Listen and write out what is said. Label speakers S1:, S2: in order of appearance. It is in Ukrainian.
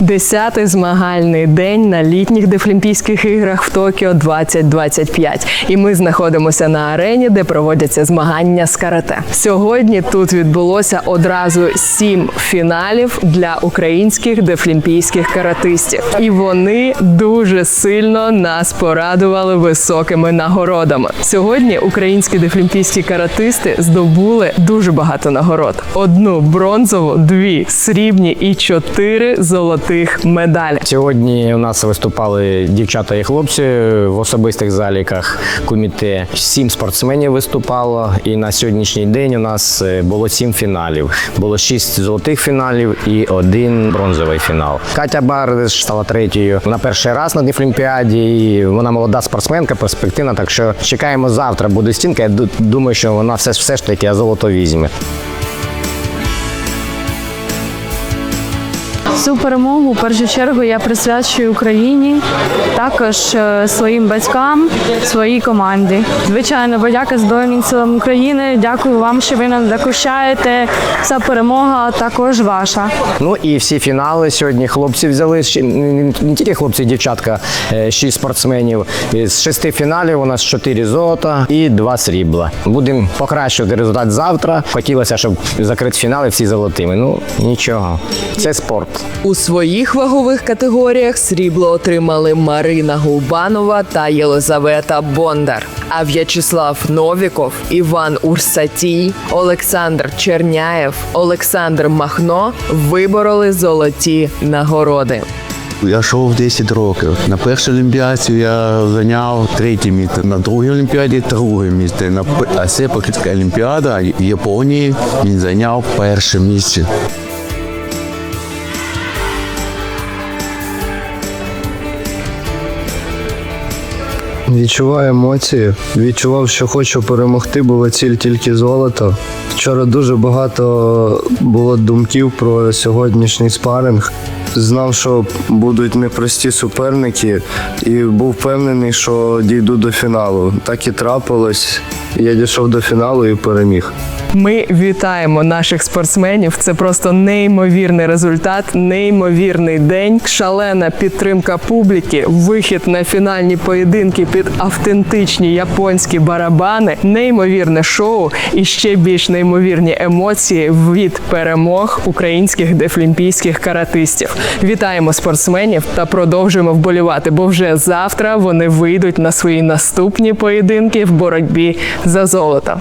S1: Десятий змагальний день на літніх Дефлімпійських іграх в Токіо 2025. І ми знаходимося на арені, де проводяться змагання з карате. Сьогодні тут відбулося одразу сім фіналів для українських дефлімпійських каратистів, і вони дуже сильно нас порадували високими нагородами. Сьогодні українські дефлімпійські каратисти здобули дуже багато нагород: одну бронзову, дві срібні і чотири золотих медалі.
S2: Сьогодні у нас виступали дівчата і хлопці в особистих заліках коміте. Сім спортсменів виступало, і на сьогоднішній день у нас е, було сім фіналів. Було шість золотих фіналів і один бронзовий фінал. Катя Бардиш стала третьою. Вона перший раз на Дефлімпіаді. і Вона молода спортсменка, перспективна. Так що чекаємо завтра. Буде стінка. Я думаю, що вона все, все ж таки золото візьме.
S3: Цю перемогу в першу чергу я присвячую Україні, також е, своїм батькам, своїй команді. Звичайно, подяка Збройним силам України. Дякую вам, що ви нам захищаєте. Ця перемога також ваша.
S2: Ну і всі фінали сьогодні хлопці взяли не тільки хлопці, дівчатка, е, шість спортсменів. З шести фіналів у нас чотири золота і два срібла. Будемо покращувати результат завтра. Хотілося, щоб закрити фінали всі золотими. Ну нічого, це спорт.
S1: У своїх вагових категоріях срібло отримали Марина Гулбанова та Єлизавета Бондар. А В'ячеслав Новіков, Іван Урсатій, Олександр Черняєв, Олександр Махно вибороли золоті нагороди.
S4: Я йшов 10 років. На першій олімпіаді я зайняв третє місце, на другій олімпіаді друге місце. На п- а це олімпіада Японії він зайняв перше місце.
S5: Відчуваю емоції, відчував, що хочу перемогти, була ціль тільки золото. Вчора дуже багато було думків про сьогоднішній спаринг. Знав, що будуть непрості суперники, і був впевнений, що дійду до фіналу. Так і трапилось. Я дійшов до фіналу і переміг.
S1: Ми вітаємо наших спортсменів. Це просто неймовірний результат, неймовірний день, шалена підтримка публіки, вихід на фінальні поєдинки під автентичні японські барабани, неймовірне шоу і ще більш неймовірні емоції від перемог українських дефлімпійських каратистів. Вітаємо спортсменів та продовжуємо вболівати, бо вже завтра вони вийдуть на свої наступні поєдинки в боротьбі за золото.